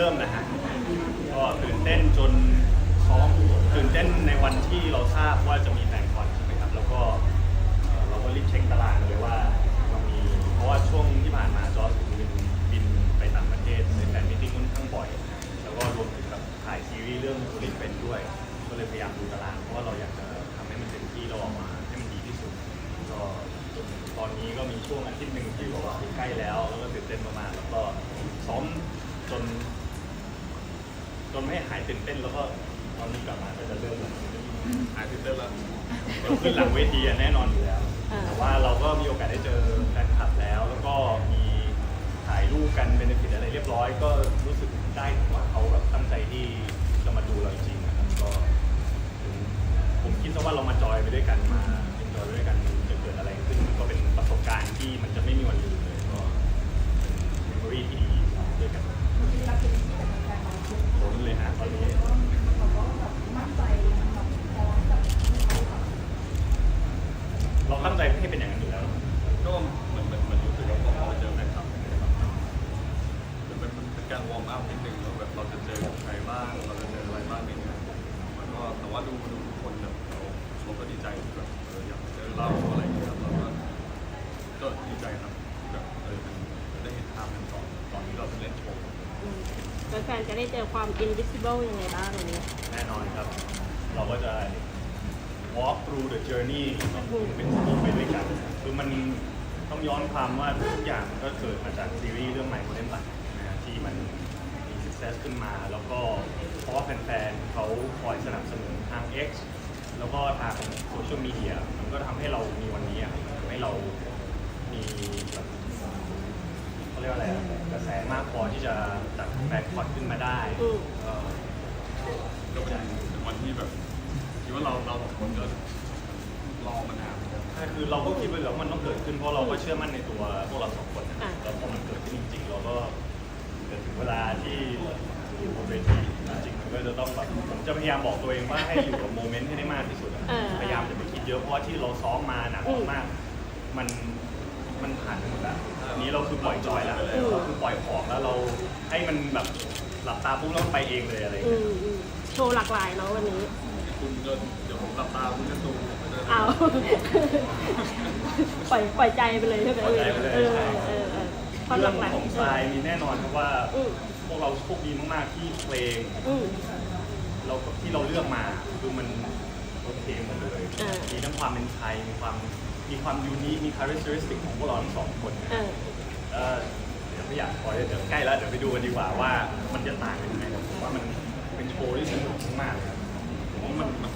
ตอ ตื่นเต้นแล้วก็ตอนนี้กลับมาก็จะเริ่มแล้วหายตื่นเต้นแล้วเดี๋ยวขึ้นหลังเวทีอะแน่นอนอยู่แล้ว อ่า แต่ว่าเราก็มีโอกาสได้เจอแฟนคลับแล้ว แล้วก็มีถ่ายรูปกันเป็นฟิตอะไรเรียบร้อย ก็รู้สึกได้ว่าเขาแบบตั้งใจที่จะมาดูเราจริงๆนะครับก็ ผมคิดซะว่าเรามาจอยไปด้วยกันมาเอนจอยไปด้วยกันจะเกิดอะไรขึ้นมันก็เป็นประสบการณ์ที่มันจะไม่มีวันลืมเลยก็เป็นเมมโมรีที่ดีด้วยกัน ที่เราเป็นที่แบบ ใจครับที่แบบเออมันได้เห็นภาพกันตอนตอนที่เราเล่นโชว์อืมแฟนๆจะได้เจอความ invisible ยังไงบ้างวันนี้ แน่นอนครับ เราก็จะ walk through the journey เป็นทีไปด้วยกัน คือมันต้องย้อนความว่าทุกอย่างมันก็เกิดมาจากซีรีส์เรื่องใหม่ของเล่นหลักนะฮะที่มันมี success ขึ้นมา แล้วก็เพราะว่าแฟนๆเขาคอยสนับสนุนทาง X แล้วก็ทางโซเชียลมีเดียมันก็ทำให้เรามีวันนี้อะทำให้เรา มีแบบเขาเรียกว่าอะไรอะกระแสมากพอที่จะจัดแฟนคอนขึ้นมาได้อืม เอ่อก็เป็นเป็นวันที่แบบคิดว่าเราเราสองคนก็รอมานานครับใช่คือเราก็คิดไว้แล้วามันต้องเกิดขึ้นเพราะเราก็เชื่อมั่นในตัวพวกเราสองคนนะอะ แล้วพอมันเกิดขึ้นจริงๆ เราก็เกิดถึงเวลาที่อยู่บนเวทีจริงๆมันก็จะต้องแบบผมจะพยายามบอกตัวเองว่าให้อยู่กับโมเมนต์ให้ได้มากที่สุดอะเออ พยายามจะไปคิดเยอะเพราะว่าที่เราซ้อมมาหนักอืมมากๆมัน มันผ่านไปหมดแล้วอันนี้เราคือปล่อยจอยแล้วอืมเราคือปล่อยของแล้วเราให้มันแบบหลับตาปุ๊บแล้วมันไปเองเลยอะไรอย่างอืเงี้ยมอืมโชว์หลากหลายเนาะวันนี้ คุณก็เดี๋ยวผมหลับตาคุณจะดูผมก็จะเอา ปล่อยปล่อยใจไปเลยใช่ไหมปล่อยใจไปเลยเออใช่ เออเออความหเรื่อลางกหลายของทรายมีแน่นอนครับว่า อืมพวกเราโชคดีมากๆที่เพลงอืม เราที่เราเลือกมาคือมันโอเคหมดเลย อ่ามี มีทั้งความเป็นไทยมีความ มีความยูนิคมี characteristic ของพวกเราทั้งสองคนนะเออเอ่อเดี๋ยวไม่อยากพอยเดี๋ยวใกล้แล้วเดี๋ยวไปดูกันดีกว่าว่ามันจะต่างกันยังไงแต่ผมว่ามันเป็นโชว์ที่สนุกมากๆครับผมว่ามันมัน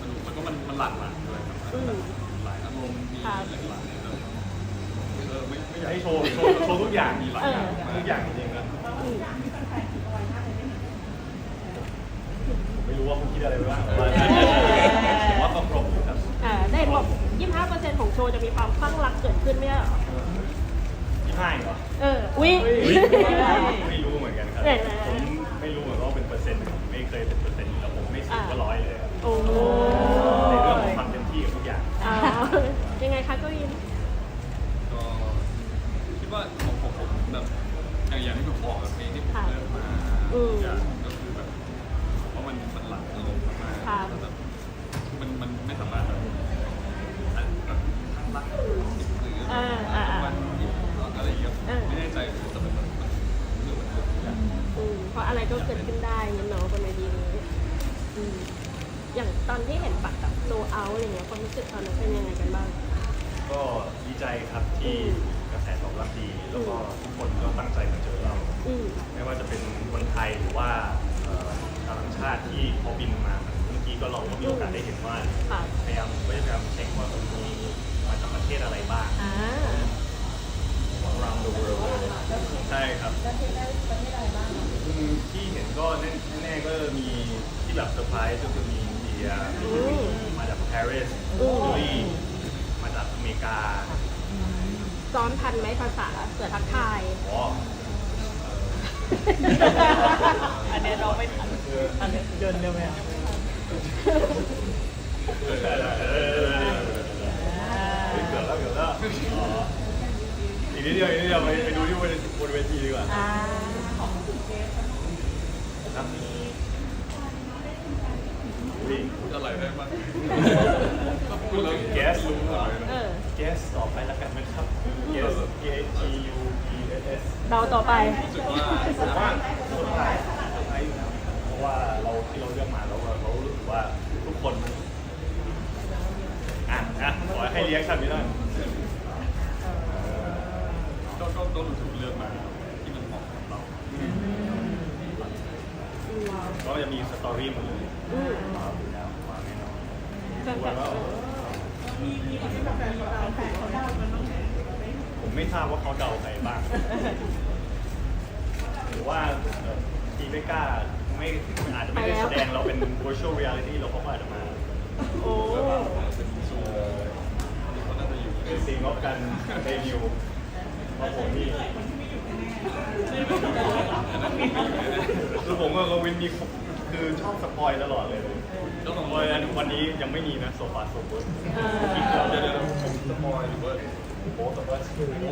สนุกแล้วก็มันมันหลากหลายด้วยครับอืม หลายอารมณ์มีหครัลาบยหลายแบบเออไม่ไม่อยากให้โชว์โชว์โชว์ทุกอย่างมีหลายเอออย่างทุกอย่างจริงๆนะอืมผมไม่รู้ว่าคุณคิดอะไรไว้บ้างแต่ว่าผมว่าต้องครบอยู่ครับ อ่าได้บอก 25%ของโชว์จะมีความคลั่งรักเกิดขึ้นไหมอะยี่ห้าเหรอเออ อุ้ยไม่รู้เหมือนกันครับเออผมไม่รู้เหมือนกันว่าเป็นเปอร์เซ็นต์ผมไม่เคยเป็นเปอร์เซ็นต์แล้วผมไม่สิบก็ร้อยเลยครับโอ้โหในเรื่องของความเต็มที่กับทุกอย่าง อ่ายังไงคะก็ยิน ก็คิดว่าของผมผมแบบอย่างอย่างที่ผมบอกแบบเพลงที่ผมเลือกมาอืมอย่างก็คือแบบผมว่ามันมันหลักอารมณ์มาก ค่ะ ๆแล้วแบบมันมันไม่สามารถแบบอันแบบทั้งรักหรือ อ่าอ่าอ่า มันอะไรอย่างเงี้ย เออ ไม่แน่ใจแต่มันมันมันเรื่องมันเกิดขึ้นได้ อืมเพราะอะไรก็เกิดขึ้นได้งั้นเนาะบนเวทีนี้อืม อย่างตอนที่เห็นบัตรแบบโซเอาอะไรเงี้ยความรู้สึกตอนนั้นเป็นยังไงกันบ้าง ก็ดีใจครับที่กระแสตอบรับดีแล้วก็ทุกคนก็ตั้งใจมาเจอเรา อืมไม่ว่าจะเป็นคนไทยหรือว่าเอ่อชาวต่างชาติที่เขาบินมาเมื่อกี้ก็เราก็มีโอกาสได้เห็นว่าค่ะพยายามก็พยายามเช็คว่าเออมีมาจากประเทศอะไรบ้าง อ่า around the world ใช่ครับ ประเทศได้ประเทศอะไรบ้างอืมที่เห็นก็แน่แน่ๆก็มีที่แบบเซอร์ไพรส์ก็คือมีอินเดี ยอืมมาจากปารีสอืมอิตาลีมาจากอเมริกาซ้อมทันไหมภาษาเสือทักทายอ๋ออันนี้เราไม่ทันอันนี้เดินเร็วไหมอะได้ได้เออเฮ้ยเกือบแล้วเกือบแล้วอ๋ออีกนิดเดียวอีกนิดเดียวไปไปดูที่บนบนเวทีดีกว่า อ่า ครับอุ้ย พูด อะไรได้บ้างพูดแล้วแก๊สรู้หมดเลยเอนะอแก๊สต่อไปแล้วกันนะครับแก๊ส G A T U E S S เราต่อไป รู้สึกว่าผมว่าคนไทยคนไทยอยู่แล้วเพราะว่าเราที่เราเลือกมาเราเรารู้สึกว่าทุกคนมันอะอะขอให้เรียกชั่นนี้ได้ก็ก็ก็รู้สึกเลือกมาที่มันเหมาะกับเราก็จะมีสตอรี่หมดเลย ผมไม่ทราบว่าเขาเดาใครบ้าง หรือว่าเอ่อทีไม่กล้าไม่อาจจะไม่ได้แสดงเราเป็น virtual reality เราเขาอาจจะมาโอ้เป็นซูเขาน่าจะอยู่ในซีงบกันเดบิวมาผมนี่คือผมกับกวินมี คือชอบสปอยตลอดเลยเจ้องเพราะฉะนั้นวันนี้ยังไม่มีนะโซฟาโซฟาเออเดี๋ยวเดี๋ยวผมสปอยหรือว่าโอ้แต่ว่าโอ้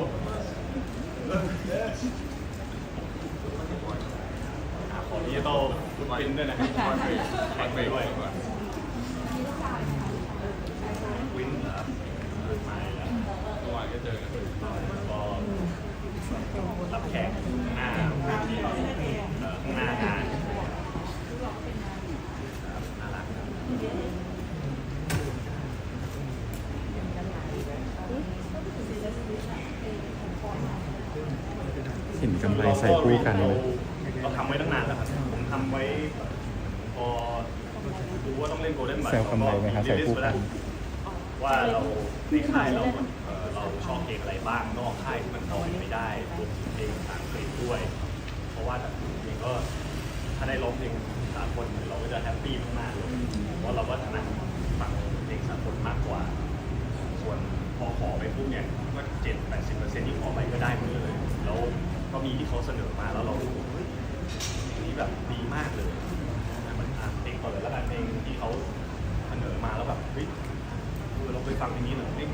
ขอดิจิตอลฟุตปรินท์ด้วยนะสปอยไปสปอยไปด้วยก่อนวินเหรอไม่แล้วเมื่อวานก็เจอกันก็รับแขกข้างหน้าเวทีเอ่อข้างหน้างานน่ารักครับ เห็น กำไรใส่คู่กันเลยเราทำไว้ตั้งนานแล้วครับ ผมทำไว้พอรู้ว่าต้องเล่นโกลเด้นบัตแซวกำไรไหมครับใส่คู่กัน ว่าเราในค่ายเราเอ่อเราชอบเพลงอะไรบ้างนอกค่ายที่มันเราไม่ได้รวมถึงเพลงต่างเพลงด้วย เพราะว่าแบบเพลงก็ถ้าได้ร้องเพลงสากลเราก็จะแฮปปี้มากๆเลยเพราะเราก็ถนัดฟังเพลงสากลมากกว่า ส่วนพอขอไปปุ๊บเนี่ยก็เจ็ดแปดสิบเปอร์เซ็นต์ที่ขอไปก็ได้หมดเลย แล้ว ก็มีที่เขาเสนอมาแล้วเรารู้สึกเฮ้ยเพลงนี้แบบดีมากเลยมันอ่านเพลงก่อนเลยแล้วกันเพลงที่เขาเสนอมาแล้วแบบเฮ้ยเออเราไปฟังเพลงนี้หน่อยเฮ้ย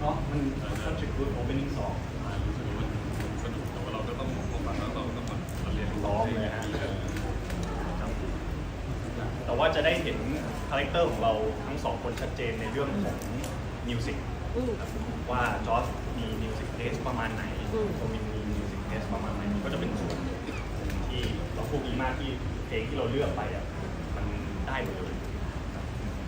เนาะมัน such a good opening song มารู้สึกว่ามันสนุกแต่ว่าเราก็ต้องมาฟังแล้วเราก็ต้องมาเรียนรู้ร้องเลยฮะแต่ว่าจะได้เห็นคาแรคเตอร์ของเราทั้งสองคนชัดเจนในเรื่องของมิวสิก อืม ว่าจอร์จมีมิวสิกเทสประมาณไหนอืมโคมินมีมิวสิกเทส ประมาณไหนก็จะเป็นส่วนที่เราพูดดีมากที่เพลงที่เราเลือกไปอะมันได้หมดเลย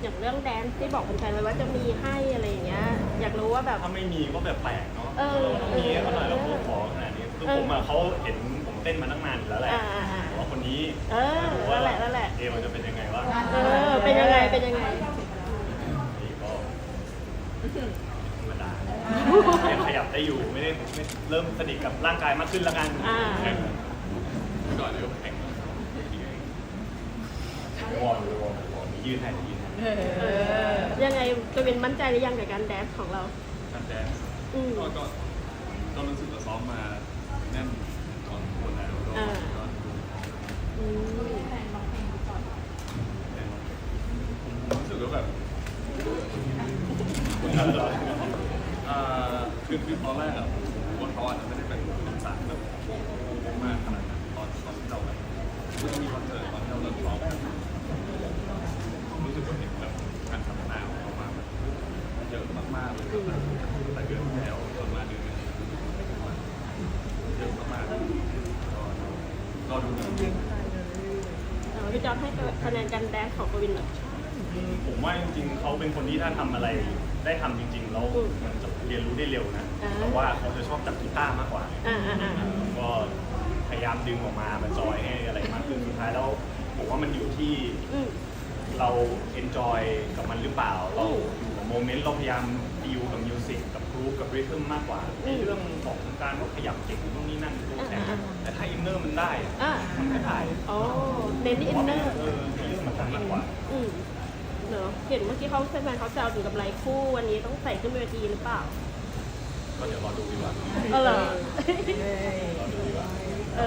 อย่างเรื่องแดนซ์ที่บอกแฟนๆไว้ว่าจะมีให้อะไรอย่างเงี้ย อยากรู้ว่าแบบ ถ้าไม่มีก็แบบแปลกเนาะเออเราต้องมีให้เขาหน่อยเราขอขนาดนี้คือผมอะเขาเห็นผมเต้นมาตั้งนานอยู่แล้วแหละอ่าอ่าอ่าแต่ว่าคนนี้เออนั่นแหละนั่นแหละ เอมันจะเป็นยังไงวะเออ เป็นยังไง เป็นยังไง นี่ก็ธรรมดายังขยับ ได้อยู่ไม่ได้ไม่เริ่มสนิทกับร่างกายมากขึ้นแล้วกันอ่า ก่อนเดี๋ยวแข่งวอร์มวอร์มวอร์มยืนให้ยืนให้ยังไงกวินมั่นใจหรือยังกับการแดนซ์ของเราการแดนซ์อืม ก็ก็ก็รู้สึกว่าซ้อมมาแน่นก่อนควรแล้วก็อ่า ก็ดูอืมแน่นผมรู้สึกว่าแบบอ่า คือคือตอนแรกอะผมว่าเขาอาจจะไม่ได้เป็นคนสายแบบมากขนาดนั้นตอนตอนที่เราแบบที่มีคอนเสิร์ตตอนที่เราเริ่มร้องรู้สึกว่าเห็นแบบการพัฒนาของเขามาแบบเยอะมากๆเลยแบบแต่เดือนที่แล้วจนมาเดือนนี้เยอะมากๆก็รอดูนะเออพี่จอร์จให้คะแนนการแดนซ์ของกวินหน่อย ผมว่าจริงๆเขาเป็นคนที่ถ้าทำอะไรได้ทำจริงๆแล้วอืมมันจะเรียนรู้ได้เร็วนะอ่า แต่ว่าเขาจะชอบจับกีตาร์มากกว่า อ่าอ่าอ่า ก็พยายามดึงออกมามาจอยให้อะไรมากขึ้นสุดท้ายแล้วผมว่ามันอยู่ที่อืม เราเอนจอยกับมันหรือเปล่า เราอยู่กับโมเมนต์เราพยายามดีลกับมิวสิกกับกรุ๊ปกับริทึมมากกว่าในเรื่องของการว่าขยับเก่งตรงนี้นั่นตัวแต่แต่ถ้าอินเนอร์มันได้อะอ่ามันก็ได้โอ้เน้นที่อินเนอร์ เออมีเรื่องสำคัญมากกว่า อืม เนอะเห็นเมื่อกี้เขาแฟนๆเขาแซวถึงกับไรคู่วันนี้ต้องใส่ขึ้นเวทีหรือเปล่า ก็เดี๋ยวรอดูดีกว่าเออเหรอ รอดูดีกว่า เอ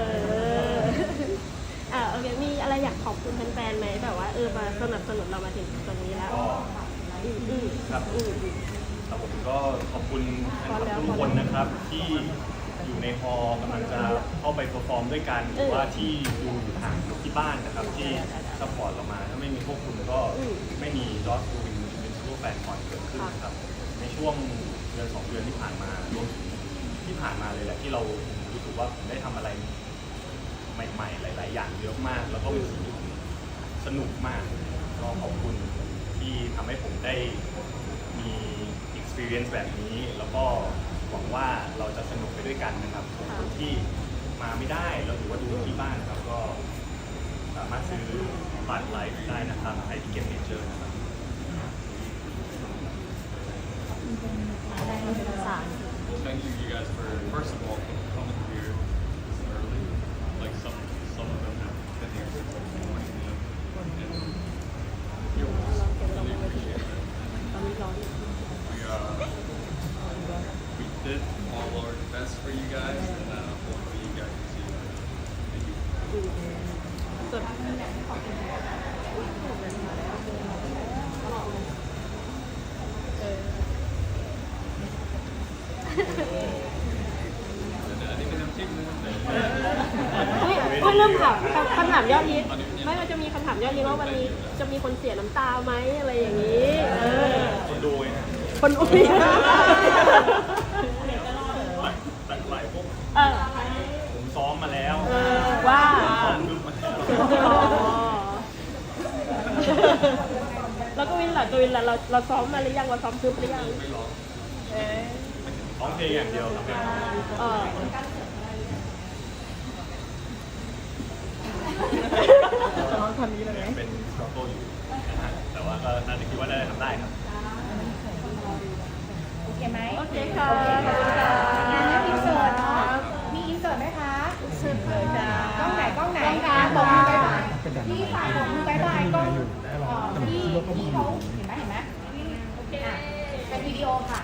ออะโอเคมีอะไรอยากขอบคุณแฟนๆไหมแบบว่าเออมาสนับสนุนเรามาถึงตรงนี้แล้วก็อืมอืมครับ อืมอืมครับผมก็ขอบคุณแฟนคลับทุกคนนะครับที่ อยู่ในฮอลล์กำลังจะเข้าไปเปอร์ฟอร์มด้วยกันหรือว่าที่ดูอยู่ทางที่บ้านนะครับที่ซัพพอร์ตเรามา ถ้าไม่มีพวกคุณก็ไม่มีจอร์จดูวินเป็นซูเปอร์แฟนคอนเกิดขึ้นนะครับ ในช่วงเดือนสองเดือนที่ผ่านมารวมถึงที่ผ่านมาเลยแหละที่เรารู้สึกว่าผมได้ทำอะไรใหม่ๆ หลาย ๆ อย่างเยอะมาก แล้วก็เป็นสิ่งที่ผมสนุกมากก็ขอบคุณที่ทำให้ผมได้มี experience แบบนี้ แล้วก็ หวังว่าเราจะสนุกไปด้วยกันนะครับส่วนคนที่มาไม่ได้เราถือว่าดูที่บ้านครับก็สามารถซื้อบัตรไลฟ์ได้นะครับไอทีเก็ตเมเจอร์ เป็นน้ำจิ้มนะครับเฮ้ยเฮ้ยเริ่มถามคำถามยอดฮิตไม่มันจะมีคำถามยอดฮิตว่าวันนี้จะมีคนเสียน้ำตาไหมอะไรอย่างนี้ เออ คนดูนะคนอุ้ยแต่หลายพวกเออผมซ้อมมาแล้วเออว่าซ้อมลึกมาแล้วแล้วก็วินล่ะตัววินล่ะเราเราซ้อมมาหรือยังเราซ้อมทึบหรือยังไม่ร้องเออ ร้องเพลงอย่างเดียวครับเออยังเป็นสตรอโกอยู่นะฮะแต่ว่าก็น่าจะคิดว่าได้ทำได้ครับโอเคไหมโอเคค่ะขอบคุณค่ะงานนี้อินเสิร์ตเนาะมีอินเสิร์ตไหมคะอินเสิร์ตเลยจ้ากล้องไหนกล้องไหนคะบอกมือบายบายพี่ฝากบอกมือบายบายกล้องเอ่อพี่พี่เขาเห็นไหมเห็นไหมโอเคเป็นวิดีโอค่ะ